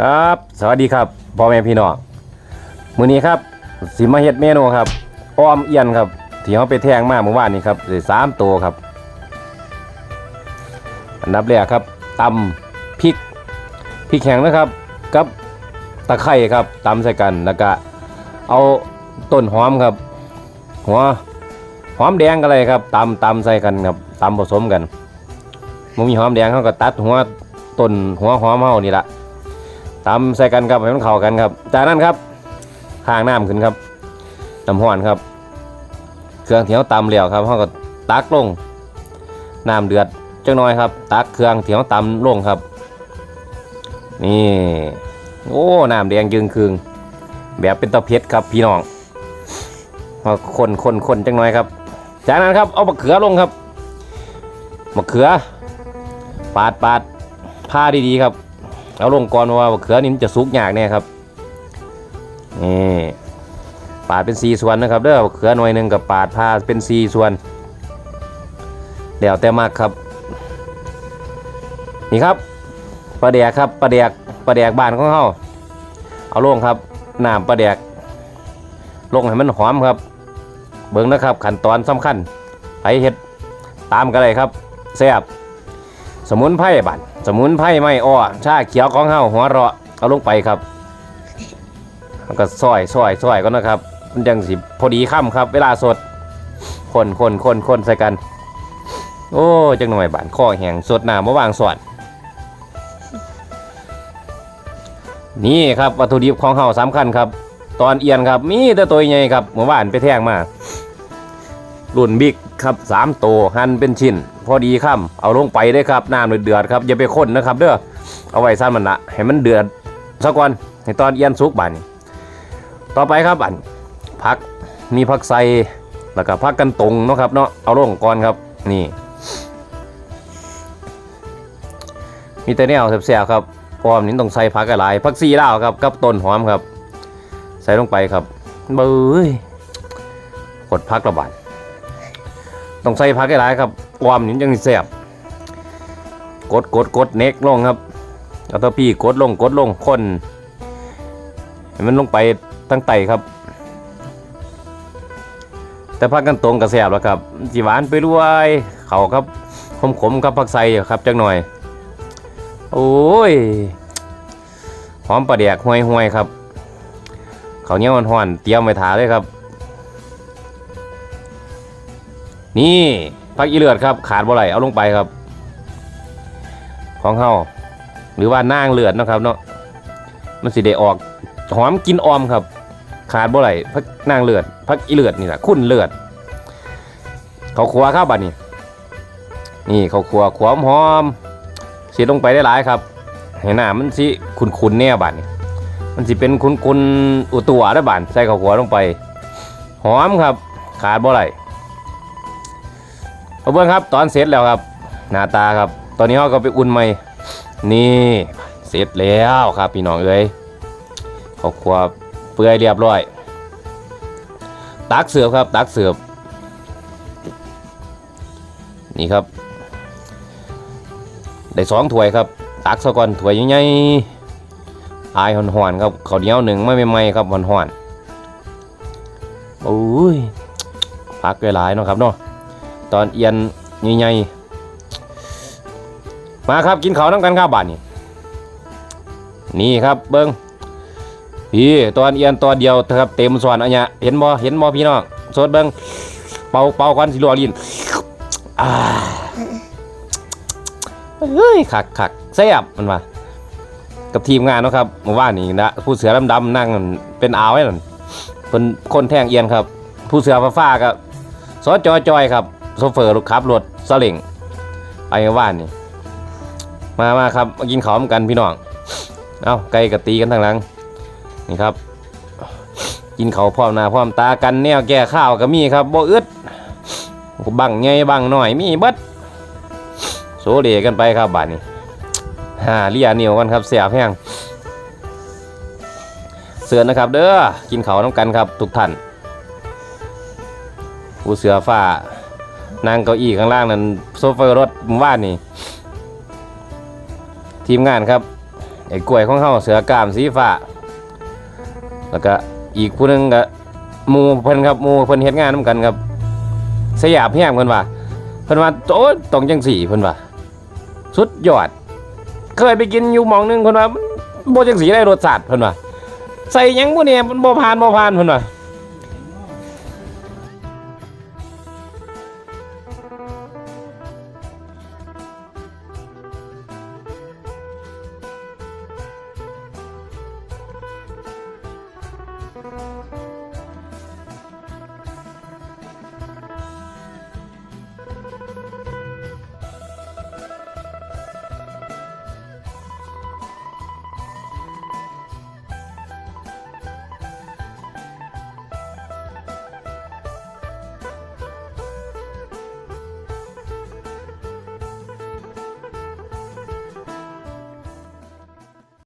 ครับ สวัสดีครับพ่อแม่พี่น้องมื้อนี้ครับสิมาเฮ็ดเมนูครับอ้อมเอียนครับ ที่เราไปแทงมาเมื่อวานนี้ครับสามตัวครับ อันดับแรกครับตำพริกพริกแห้งนะครับ กับตะไคร้ครับตำใส่กันแล้วก็เอาต้นหอมครับ หัวหอมแดงกันเลยครับตำตำใส่กันครับตำผสมกันมันมีหอมแดงเขาก็ตัดหัวต้นหัวหอมเฮานี่ละ ตำใส่กันครับให้มันเข้ากันครับ จากนั้นครับข้างน้ำขึ้นครับน้ำห้อนครับ เครื่องเถียวตำแล้วครับเขาก็ตักลงน้ำเดือดจังน้อยครับ ตักเครื่องเถียวตำลงครับ นี่โอ้น้ำแดงยึงคืงแบบเป็นตะเพ็ดครับพี่น้องมาคนคนคนจังน้อยครับ จากนั้นครับเอามะเขือลงครับมะเขือ ปาดปาดผ้าดีๆครับ เอาลงก่อนเพราะว่าเขือนี่มันจะสุกยากแน่ครับนี่ปาดเป็นสีส่วนนะครับเด้อเขือหน่วยหนึ่งกับปาดผ้าเป็นสีส่วนเดี๋ยวแต่มากครับ นี่ครับปลาแดกครับปลาแดกปลาแดกบานของเขาเอาลงครับน้ำปลาแดกลงให้มันหอมครับ เบิ้งนะครับขั้นตอนสำคัญไปเฮ็ดตามกันเลยครับแซ่บสมุนไพรบัด สมุนไพรไม่อ้อชาเขียวของเฮาหัวเราะเอาลงไปครับแล้วก็ซอยซอยซอยก็นะครับมันจังสิพอดีค่ำครับ เวลาสดคนคนคนคนใส่กัน โอ้จังหน่อยบานข้อแหงสดหน้ำมาวางสอดนี่ครับวัตถุดิบของเฮาสำคัญครับ ตอนเอียนครับมีแต่ตัวใหญ่ครับเมื่อวานไปแท่งมา รุ่นบิ๊กครับสามตัวหั่นเป็นชิ้น พอดีค่ำเอาลงไปได้ครับน้ำเดือดครับอย่าไปข้นนะครับเด้อเอาไว้สั้นมันละให้มันเดือดสักก่อนให้ตอนเอียนสุกบานนี้ต่อไปครับอันพักมีพักใส่แล้วก็พักกันตรงเนาะครับเนาะเอาลงก่อนครับนี่มีแต่แนวแซ่บๆครับพร้อมนี้ต้องใส่ผักอะไรผักซีลาวครับกับต้นหอมครับ ใส่ลงไปครับเบ้ยกดพักระบาด ต้องใส่ผักให้หลายครับความนี้จังสิแซ่บกดกดกดเน็กลงครับเอาตัวพี่กดลงกดลงคนให้มันลงไปทั้งไตครับ แต่พักกันตรงกับแซ่บแล้วครับจีหวานไปด้วยเขาครับขมขมครับผักใส่ครับจังหน่อย โอ้ยหอมปลาแดกห่วยห่วยครับเขาเหนี้ยวห่อนๆเตรียมไว้าเลยครับ นี่ผักอีเลือดครับขาดบ่ไหลเอาลงไปครับ ของเฮาหรือว่านางเลือดนะครับเนาะมันสิได้ออกหอมกินออมครับ ขาดบ่ไหลผักนางเลือดผักอีเลือดนี่แหละคุ้นเลือด เขาครัวครับบัดนี้ นี่เขาครัวขวามหอมๆสียลงไปได้หลายครับ เห็นหน้ามันสิขุนๆแน่บัดนี้มันสิเป็นขุนๆอุตัวได้บาดใส่เขาวครัวลงไป หอมครับ ขาดบ่ไหล เอาเพื่อนครับตอนเสร็จแล้วครับ หน้าตาครับ ตอนนี้เราก็ไปอุ่นใหม่นี่เสร็จแล้วครับพี่น้องเอ้ยขอบครัวเปื่อยเรียบร้อย ตักเสือบครับตักเสือบนี่ครับ ได้สองถ้วยครับ ตักซะก่อนถ้วยใหญ่ๆอายห่อนๆครับข้าวเหนียวหนึ่งไม่ไม่ๆครับห่อนๆโอ้ยพักหลายๆเนาะครับเนาะ ตอนเอียนใหญ่ๆมาครับกินข้าวน้ำกันครับบ้านนี้นี่ครับเบิ้งพี่ตอนเอียนตอนเดียวครับเต็มส่วนอันเนี้ยเห็นบ่เห็นบ่พี่น้องสดเบิ้งเป่าเป่ากันสิรัวลินอ่าเฮ้ยขักขักแซ่บมันว่ากับทีมงานนะครับเมื่อวานนี้นะผู้เสือดำๆนั่งเป็นอาวไว้นั่นเป็นคนแทงเอียนครับ ผู้เสือฟ้าๆก็ซอจอยจอยครับ โซเฟอร์รถขับรถซาเล้งไปว่านนี่ มามาครับมากินข้าวกันพี่น้อง เอาไก่กะตีกันทางหลัง นี่ครับ กินข้าวพร้อมหน้าพร้อมตากันแนวแก้ข้าวก็มีครับบ่อึดบังไงบังหน่อยมีเบิดโซเลกันไปครับบ้านนี้ฮ่าเลียเหนียวกันครับเสียบแห้งเสือนะครับ เด้อกินเขาน้ำกันครับ ทุกท่านผู้เสือฟ้า นางเก้าอี้ข้างล่างนั้นโซเฟอร์รถมู่านนี่ ทีมงานครับไอ้กล้วยของเฮาเสือกามสีฟ้าแล้วก็อีกผู้หนึงก็มูเพิ่นครับมูเพิ่นเฮ็ดงานนํกันครับ สยามแฮงเพิ่นว่าเพิ่นว่าโอ้ต้องจังสี่เพิ่นว่าสุดยอด เคยไปกินอยู่หมองหนึงเพิ่นว่ามันบ่จังสีได้รสชาติเพิ่นว่าใส่ยังบ่เนี่ยมันบ่ผ่านบ่ผ่านเพิ่นว่า เ